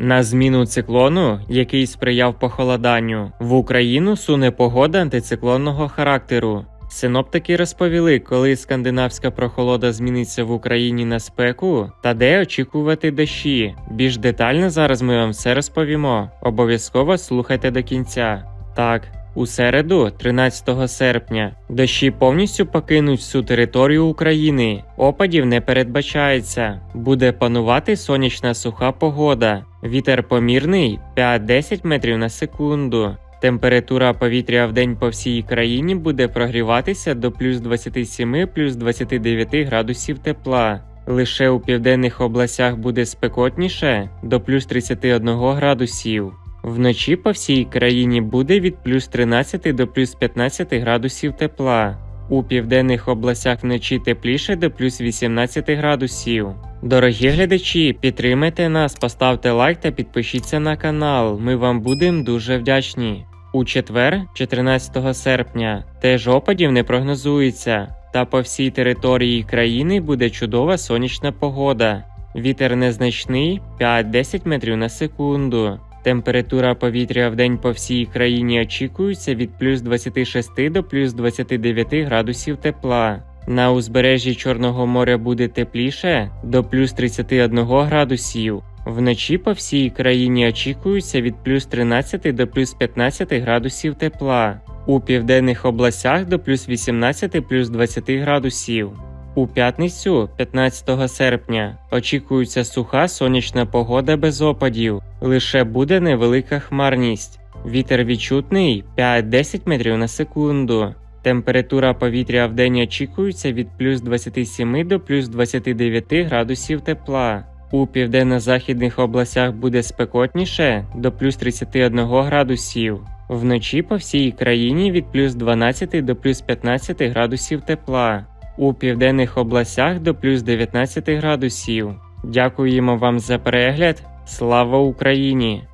На зміну циклону, який сприяв похолоданню, в Україну суне погода антициклонного характеру. Синоптики розповіли, коли скандинавська прохолода зміниться в Україні на спеку та де очікувати дощі. Більш детально зараз ми вам все розповімо. Обов'язково слухайте до кінця. Так, у середу, 13 серпня, дощі повністю покинуть всю територію України. Опадів не передбачається. Буде панувати сонячна суха погода. Вітер помірний 5-10 метрів на секунду. Температура повітря в день по всій країні буде прогріватися до плюс 27 плюс 29 градусів тепла. Лише у південних областях буде спекотніше до плюс 31 градусів. Вночі по всій країні буде від плюс 13 до плюс 15 градусів тепла. У південних областях вночі тепліше до плюс 18 градусів. Дорогі глядачі, підтримайте нас, поставте лайк та підпишіться на канал. Ми вам будемо дуже вдячні. У четвер, 14 серпня, теж опадів не прогнозується, та по всій території країни буде чудова сонячна погода. Вітер незначний 5-10 метрів на секунду. Температура повітря в день по всій країні очікується від плюс 26 до плюс 29 градусів тепла. На узбережжі Чорного моря буде тепліше до плюс 31 градусів. Вночі по всій країні очікується від плюс 13 до плюс 15 градусів тепла. У південних областях до плюс 18 плюс 20 градусів. У п'ятницю, 15 серпня, очікується суха сонячна погода без опадів. Лише буде невелика хмарність. Вітер відчутний 5-10 метрів на секунду. Температура повітря в день очікується від плюс 27 до плюс 29 градусів тепла. У південно-західних областях буде спекотніше до плюс 31 градусів. Вночі по всій країні від плюс 12 до плюс 15 градусів тепла. У південних областях до плюс 19 градусів. Дякуємо вам за перегляд. Слава Україні!